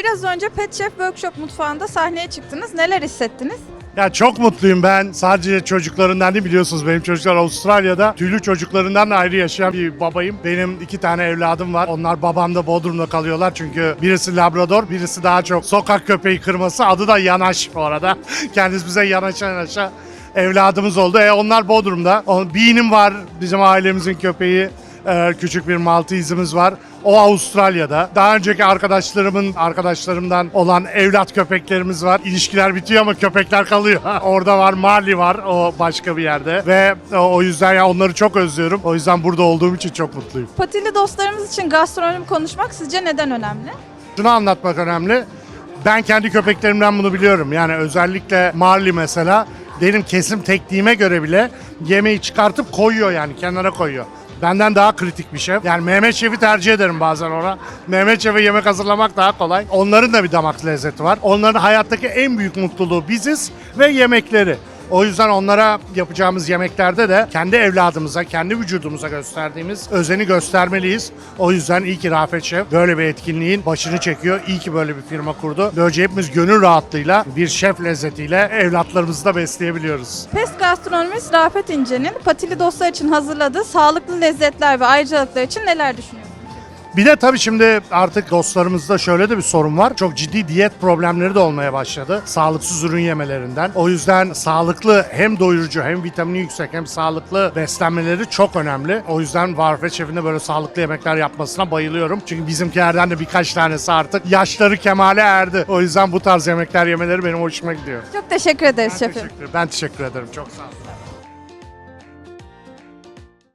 Biraz önce Pet Chef Workshop mutfağında sahneye çıktınız. Neler hissettiniz? Ya çok mutluyum ben. Sadece çocuklarından değil biliyorsunuz benim çocuklar Avustralya'da. Tüylü çocuklarından ayrı yaşayan bir babayım. Benim iki tane evladım var. Onlar babamda Bodrum'da kalıyorlar. Çünkü birisi Labrador, birisi daha çok sokak köpeği kırması. Adı da Yanaş bu arada. Kendisi bize yanaşa yanaşa evladımız oldu. E onlar Bodrum'da. Bean'im var bizim ailemizin köpeği. Ee, küçük bir Maltese'imiz var. O Avustralya'da. Daha önceki arkadaşlarımın arkadaşlarımdan olan evlat köpeklerimiz var. İlişkiler bitiyor ama köpekler kalıyor. Orada var Marley var. O başka bir yerde. Ve o- o yüzden ya onları çok özlüyorum. O yüzden burada olduğum için çok mutluyum. Patili dostlarımız için gastronomi konuşmak sizce neden önemli? Şunu anlatmak önemli. Ben kendi köpeklerimden bunu biliyorum. Yani özellikle Marley mesela benim kesim tekniğime göre bile yemeği çıkartıp koyuyor yani kenara koyuyor. Benden daha kritik bir şef. Yani Mehmet Şef'i tercih ederim bazen ona. Mehmet Şef'e yemek hazırlamak daha kolay. Onların da bir damak lezzeti var. Onların hayattaki en büyük mutluluğu biziz ve yemekleri. O yüzden onlara yapacağımız yemeklerde de kendi evladımıza, kendi vücudumuza gösterdiğimiz özeni göstermeliyiz. O yüzden iyi ki Rafet Şef böyle bir etkinliğin başını çekiyor. İyi ki böyle bir firma kurdu. Böylece hepimiz gönül rahatlığıyla bir şef lezzetiyle evlatlarımızı da besleyebiliyoruz. Pest gastronomist Rafet İnce'nin patili dostlar için hazırladığı sağlıklı lezzetler ve ayrıcalıklar için neler düşünüyorsunuz? Bir de tabii şimdi artık dostlarımızda şöyle de bir sorun var. Çok ciddi diyet problemleri de olmaya başladı. Sağlıksız ürün yemelerinden. O yüzden sağlıklı hem doyurucu hem vitamini yüksek hem sağlıklı beslenmeleri çok önemli. O yüzden Varfet Şef'in böyle sağlıklı yemekler yapmasına bayılıyorum. Çünkü bizimkilerden de birkaç tanesi artık yaşları kemale erdi. O yüzden bu tarz yemekler yemeleri benim hoşuma gidiyor. Çok teşekkür ederiz Ben şefim. teşekkür, ben teşekkür ederim. Çok sağ olun.